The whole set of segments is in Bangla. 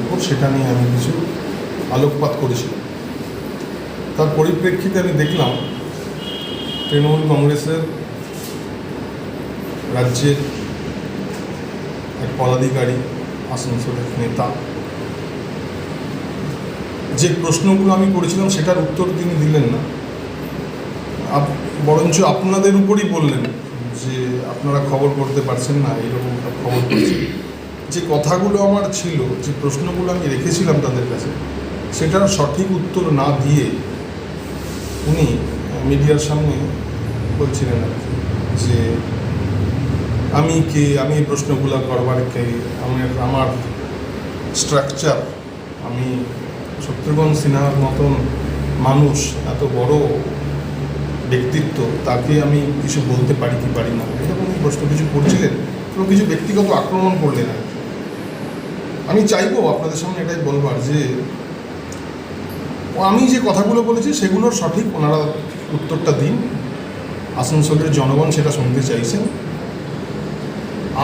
উপর সেটা নিয়ে আমি কিছু আলোকপাত করেছিলাম তার পরিপ্রেক্ষিতে আমি দেখলাম, তৃণমূল কংগ্রেসের রাজ্যের এক পদাধিকারী, আসানসোলের নেতা। যে প্রশ্নগুলো আমি করেছিলাম, সেটার উত্তর তিনি দিলেন না। বরঞ্চ আপনাদের উপরই বললেন যে, আপনারা খবর করতে পারছেন না এরকম খবর করছেন। যে কথাগুলো আমার ছিল, যে প্রশ্নগুলো আমি রেখেছিলাম তাদের কাছে, সেটার সঠিক উত্তর না দিয়ে উনি মিডিয়ার সামনে বলছিলেন আর কি, যে আমি কে, আমি এই প্রশ্নগুলো করবার কে আমি আমার স্ট্রাকচার আমি শত্রুঘ্ন সিনহার মতন মানুষ, এত বড় ব্যক্তিত্ব, তাকে আমি কিছু বলতে পারি কি পারি না, এরকম প্রশ্ন কিছু করছিলেন এবং কিছু ব্যক্তিগত আক্রমণ করলেন আর। আমি চাইব আপনাদের সামনে এটাই বলবার যে আমি যে কথাগুলো বলেছি সেগুলোর সঠিক ওনারা উত্তরটা দিন। আসানসোলের জনগণ সেটা শুনতে চাইছেন।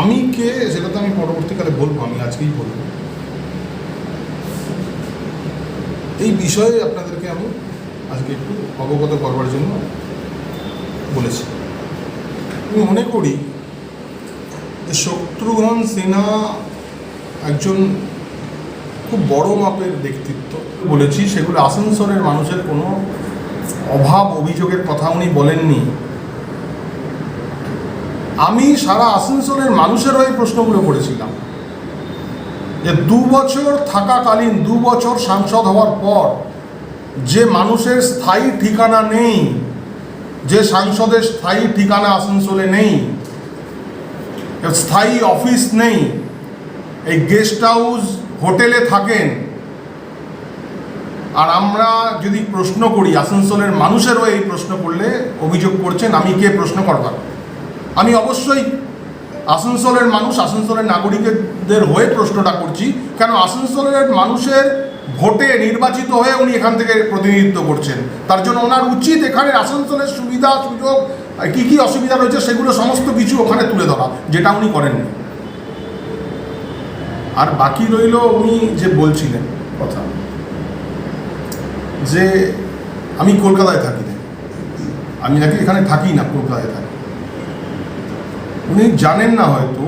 আমি কে সেটা তো আমি পরবর্তীকালে বলব, আমি আজকেই বলব। এই বিষয়ে আপনাদেরকে আমি আজকে একটু অবগত করবার জন্য বলেছি। আমি মনে করি যে শত্রুঘ্ন সিনহা একজন খুব বড় মাপের ব্যক্তিত্ব বলেছি, সেগুলো আসানসোলের মানুষের কোনো অভাব অভিযোগের কথা উনি বলেননি। আমি সারা আসানসোলের মানুষের ওই প্রশ্নগুলো করেছিলাম। যে দু বছর থাকাকালীন, দু বছর সাংসদ হওয়ার পর যে মানুষের স্থায়ী ঠিকানা নেই, যে সাংসদের স্থায়ী ঠিকানা আসানসোলে নেই স্থায়ী অফিস নেই এই গেস্ট হাউস হোটেলে থাকেন। আর আমরা যদি প্রশ্ন করি, আসানসোলের মানুষেরও এই প্রশ্ন করলে অভিযোগ করছেন, আমি কে প্রশ্ন করবার? আমি অবশ্যই আসানসোলের মানুষ, আসানসোলের নাগরিকদের হয়ে প্রশ্নটা করছি। কেন আসানসোলের মানুষের ভোটে নির্বাচিত হয়ে উনি এখান থেকে প্রতিনিধিত্ব করছেন। তার জন্য ওনার উচিত এখানে আসানসোলের সুবিধা, সুযোগ, কী কী অসুবিধা রয়েছে সেগুলো সমস্ত কিছু ওখানে তুলে ধরা, যেটা উনি করেননি। আর বাকি রইল উনি যে বলছিলেন কথা, যে আমি কলকাতায় থাকি না আমি নাকি এখানে থাকি না, কলকাতায় থাকি। উনি জানেন না হয়তো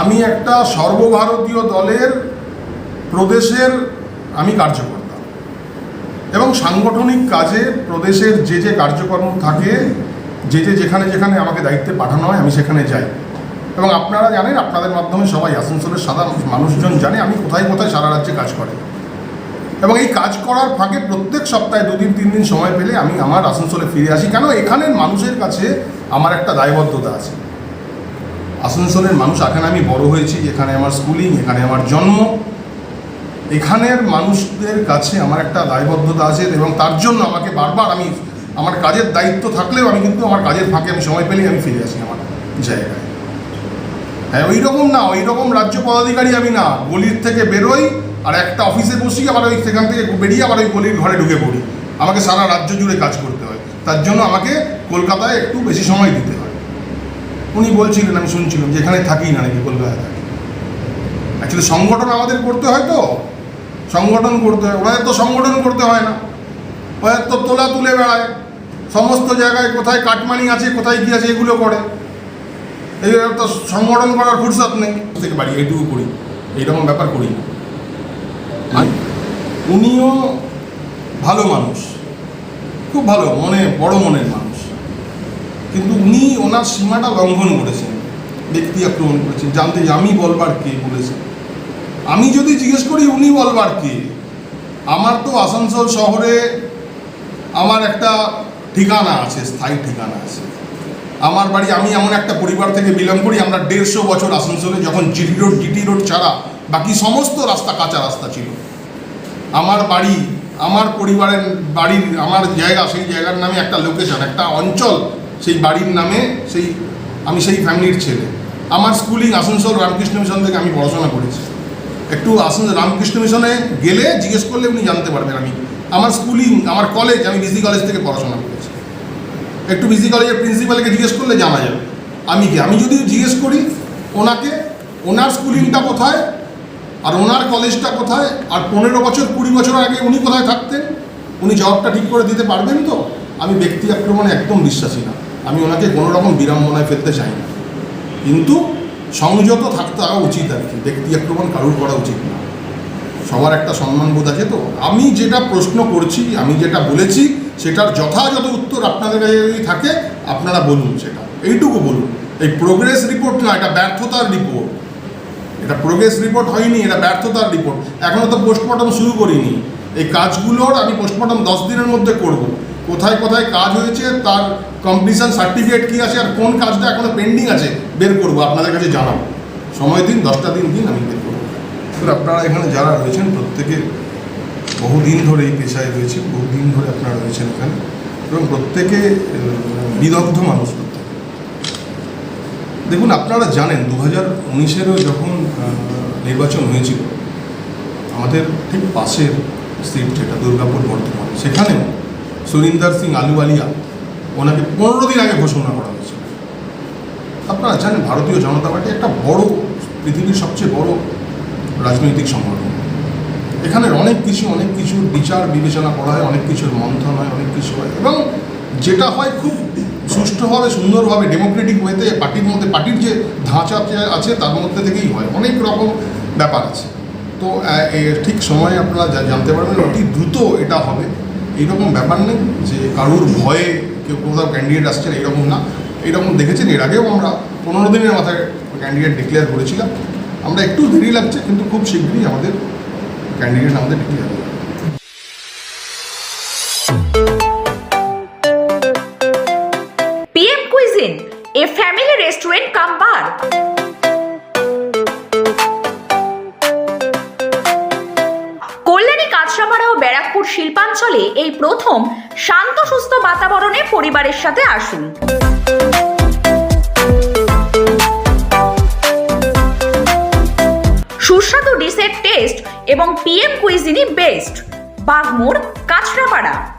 আমি একটা সর্বভারতীয় দলের প্রদেশের আমি কার্যকর্তা এবং সাংগঠনিক কাজে প্রদেশের যে যে কার্যক্রম থাকে, যে যে যেখানে যেখানে আমাকে দায়িত্বে পাঠানো হয়, আমি সেখানে যাই। এবং আপনারা জানেন, আপনাদের মাধ্যমে সবাই আসানসোলের সাদা মানুষজন জানে আমি কোথায় কোথায় সারা রাজ্যে কাজ করে। এবং এই কাজ করার ফাঁকে প্রত্যেক সপ্তাহে দুদিন, তিন দিন সময় পেলে আমি আমার আসানসোলে ফিরে আসি। কেন? এখানের মানুষের কাছে আমার একটা দায়বদ্ধতা আছে। আসানসোলের মানুষ, এখানে আমি বড় হয়েছি, এখানে আমার স্কুলিং, এখানে আমার জন্ম। এখানের মানুষদের কাছে আমার একটা দায়বদ্ধতা আছে এবং তার জন্য আমাকে বারবার আমি, আমার কাজের দায়িত্ব থাকলেও আমি কিন্তু আমার কাজের ফাঁকে আমি সময় পেলেই আমি ফিরে আসি আমার জায়গায়। হ্যাঁ ওই রকম না ওই রকম রাজ্য পদাধিকারী আমি না। গলির থেকে বেরোই আর একটা অফিসে বসি আবার ওই সেখান থেকে বেরিয়ে আবার ওই গলির ঘরে ঢুকে পড়ি। আমাকে সারা রাজ্য জুড়ে কাজ করতে হয়। তার জন্য আমাকে কলকাতায় একটু বেশি সময় দিতে হয়। উনি বলছিলেন আমি শুনছিলাম যে এখানে থাকি না নাকি কলকাতায় থাকি। অ্যাকচুয়ালি সংগঠন আমাদের করতে হয় তো। সংগঠন করতে হয় ওদের তো সংগঠন করতে হয় না। ওদের তো তোলা তুলে বেড়ায়। সমস্ত জায়গায় কোথায় কাটমানি আছে কোথায় কী আছে এগুলো করে। এই তো সংগঠন করার ফুরসত নেই। থেকে বাড়ি এইটুকু করি। এইরকম ব্যাপার করি আর উনিও ভালো মানুষ। খুব ভালো মনে বড় মনের মানুষ। কিন্তু উনি ওনার সীমাটা লঙ্ঘন করেছেন ব্যক্তি আক্রমণ করেছেন। জানতে যে আমি বলবার কে বলেছেন আমি যদি জিজ্ঞেস করি উনি বলবার কে? আমার তো আসানসোল শহরে আমার একটা ঠিকানা আছে স্থায়ী ঠিকানা আছে। আমার বাড়ি, আমি এমন একটা পরিবার থেকে বিলং করি, আমরা দেড়শো বছর আসানসোলে যখন জিটি রোড জিটি রোড ছাড়া বাকি সমস্ত রাস্তা কাঁচা রাস্তা ছিল। আমার বাড়ি, আমার পরিবারের বাড়ির, আমার জায়গা, সেই জায়গার নামে একটা লোকেশন একটা অঞ্চল, সেই বাড়ির নামে সেই, আমি সেই ফ্যামিলির ছেলে। আমার স্কুলিং আসানসোল রামকৃষ্ণ মিশন থেকে আমি পড়াশোনা করেছি। একটু আসান রামকৃষ্ণ মিশনে গেলে জিজ্ঞেস করলে উনি জানতে পারবেন আমি। আমার স্কুলিং আমার কলেজ আমি বিসি কলেজ থেকে পড়াশোনা করেছি। একটু বিসি কলেজের প্রিন্সিপালকে জিজ্ঞেস করলে জানা যাবে। আমি কি? আমি যদি জিজ্ঞেস করি, ওনাকে, ওনার স্কুলিংটা কোথায়, আর ওনার কলেজটা কোথায়, আর পনেরো বছর, কুড়ি বছর আগে উনি কোথায় থাকতেন, উনি জবাবটা ঠিক করে দিতে পারবেন তো? আমি ব্যক্তি আক্রমণে একদম বিশ্বাসী না। আমি ওনাকে কোনো রকম বিড়ম্বনায় ফেলতে চাই না। কিন্তু সংযত থাকতে উচিত আর কি। ব্যক্তি আক্রমণ কারুর করা উচিত না। সবার একটা সম্মানবোধ আছে তো। আমি যেটা প্রশ্ন করছি, আমি যেটা বলেছি, সেটার যথাযথ উত্তর আপনাদের কাছে যদি থাকে, আপনারা বলুন সেটা। এইটুকু বলুন। এই প্রোগ্রেস রিপোর্ট না, এটা ব্যর্থতার রিপোর্ট এটা প্রোগ্রেস রিপোর্ট হয়নি, এটা ব্যর্থতার রিপোর্ট এখনও তো পোস্টমর্টম শুরু করিনি। এই কাজগুলোর আমি পোস্টমর্টম দশ দিনের মধ্যে করব। কোথায় কোথায় কাজ হয়েছে, তার কমপ্লিশন সার্টিফিকেট কী আছে, আর কোন কাজটা এখনও পেন্ডিং আছে, বের করব, আপনাদের কাছে জানাব। সময় দিন, দশটা দিন দিন আমি তো আপনারা এখানে যারা রয়েছেন, প্রত্যেকে বহুদিন ধরে এই পেশায় রয়েছে বহুদিন ধরে আপনারা রয়েছেন এখানে এবং প্রত্যেকে বিদগ্ধ মানুষ প্রত্যেকে। দেখুন, আপনারা জানেন দু হাজার উনিশেরও যখন নির্বাচন হয়েছিল, আমাদের ঠিক পাশের সিট যেটা, দুর্গাপুর বর্ধমান, সেখানেও সুরিন্দর সিং আলুওয়ালিয়া, ওনাকে পনেরো দিন আগে ঘোষণা করা হয়েছিল। আপনারা জানেন, ভারতীয় জনতা পার্টি একটা বড়, পৃথিবীর সবচেয়ে বড় রাজনৈতিক সংগঠন। এখানে অনেক কিছু, অনেক কিছুর বিচার বিবেচনা করা হয়, অনেক কিছুর মন্থন হয়, অনেক কিছু হয় এবং যেটা হয় খুব সুষ্ঠুভাবে, সুন্দরভাবে ডেমোক্রেটিক ওয়েতে পার্টির মধ্যে, পার্টির যে ধাঁচা আছে- তার মধ্যে থেকেই হয়। অনেক রকম ব্যাপার আছে। তো ঠিক সময়ে আপনারা জানতে পারবেন, অতি দ্রুত এটা হবে। এইরকম ব্যাপার নেই যে কারুর ভয়ে কেউ কোথাও ক্যান্ডিডেট আসছেন এরকম না। এইরকম দেখেছেন, এর আগেও আমরা পনেরো দিনের মাথায় ক্যান্ডিডেট ডিক্লেয়ার করেছিলাম। আমরা একটু দেরি লাগছে কিন্তু খুব শীঘ্রই আমাদের ক্যান্ডিডেট আমাদের ডিক্লেয়ার হবে Cuisine, a family restaurant come bar. Kalyani Kanchrapara ও ব্যারাকপুর শিল্পাঞ্চলে এই প্রথম শান্ত সুস্থ বাতাবরণে পরিবারের সাথে আসুন ডিসের টেস্ট এবং পিএম কুইজিনই বেস্ট। বাগমোড় কাঁচরাপাড়া।